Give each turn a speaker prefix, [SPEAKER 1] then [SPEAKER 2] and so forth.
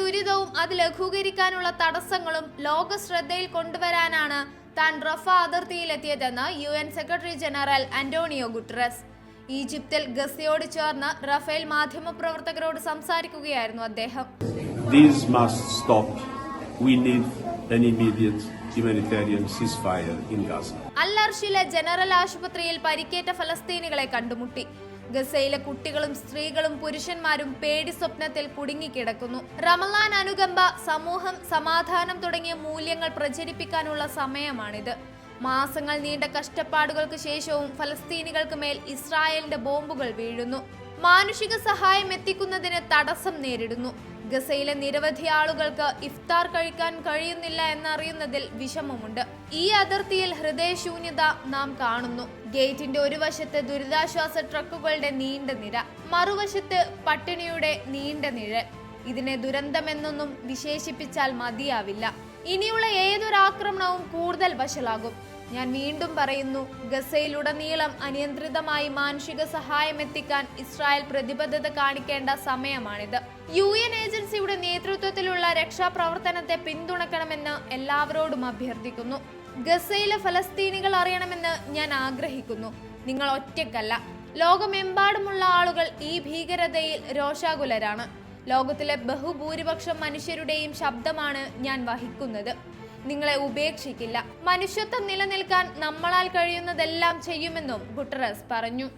[SPEAKER 1] ദുരിതവും അത് ലഘൂകരിക്കാനുള്ള തടസ്സങ്ങളും ലോക ശ്രദ്ധയിൽ കൊണ്ടുവരാനാണ് താൻ Rafah അതിർത്തിയിലെത്തിയതെന്ന് U N secretary general Antonio Guterres ഈജിപ്തിൽ ഗസയോട് ചേർന്ന് റഫേൽ മാധ്യമപ്രവർത്തകരോട് സംസാരിക്കുകയായിരുന്നു അദ്ദേഹം
[SPEAKER 2] These must stop. We need an immediate humanitarian ceasefire in Gaza.
[SPEAKER 1] അൽ അർഷിലെ ജനറൽ ആശുപത്രിയിൽ പരിക്കേറ്റ ഫലസ്തീനികളെ കണ്ടുമുട്ടി ഗസയിലെ കുട്ടികളും സ്ത്രീകളും പുരുഷന്മാരും പേടി സ്വപ്നത്തിൽ കുടുങ്ങിക്കിടക്കുന്നു. റമലാൻ അനുകമ്പ സമൂഹം സമാധാനം തുടങ്ങിയ മൂല്യങ്ങൾ പ്രചരിപ്പിക്കാനുള്ള സമയമാണിത്. മാസങ്ങൾ നീണ്ട കഷ്ടപ്പാടുകൾക്ക് ശേഷവും ഫലസ്തീനികൾക്ക് മേൽ ഇസ്രായേലിന്റെ ബോംബുകൾ വീഴുന്നു. മാനുഷിക സഹായം എത്തിക്കുന്നതിന് തടസ്സം നേരിടുന്നു. ഗസയിലെ നിരവധി ആളുകൾക്ക് ഇഫ്താർ കഴിക്കാൻ കഴിയുന്നില്ല എന്നറിയുന്നതിൽ വിഷമമുണ്ട്. ഈ അതിർത്തിയിൽ ഹൃദയശൂന്യത നാം കാണുന്നു. ഗേറ്റിന്റെ ഒരു വശത്ത് ദുരിതാശ്വാസ ട്രക്കുകളുടെ നീണ്ട നിര മറുവശത്ത് പട്ടിണിയുടെ നീണ്ട നിഴൽ. ഇതിനെ ദുരന്തമെന്നൊന്നും വിശേഷിപ്പിച്ചാൽ മതിയാവില്ല. ഇനിയുള്ള ഏതൊരാക്രമണവും കൂടുതൽ വഷളാകും. ഞാൻ വീണ്ടും പറയുന്നു ഗസയിലുടനീളം അനിയന്ത്രിതമായി മാനുഷിക സഹായം എത്തിക്കാൻ ഇസ്രായേൽ പ്രതിബദ്ധത കാണിക്കേണ്ട സമയമാണിത്. യു എൻ ഏജൻസിയുടെ നേതൃത്വത്തിലുള്ള രക്ഷാപ്രവർത്തനത്തെ പിന്തുണക്കണമെന്ന് എല്ലാവരോടും അഭ്യർത്ഥിക്കുന്നു. ഗസയിലെ ഫലസ്തീനികൾ അറിയണമെന്ന് ഞാൻ ആഗ്രഹിക്കുന്നു. നിങ്ങൾ ഒറ്റക്കല്ല ലോകമെമ്പാടുമുള്ള ആളുകൾ ഈ ഭീകരതയിൽ രോഷാകുലരാണ്. ലോകത്തിലെ ബഹുഭൂരിപക്ഷം മനുഷ്യരുടെയും ശബ്ദമാണ് ഞാൻ വഹിക്കുന്നത്. നിങ്ങളെ ഉപേക്ഷിക്കില്ല. മനുഷ്യത്വം നിലനിൽക്കാൻ നമ്മളാൽ കഴിയുന്നതെല്ലാം ചെയ്യുമെന്നും ഗുട്ടറസ് പറഞ്ഞു.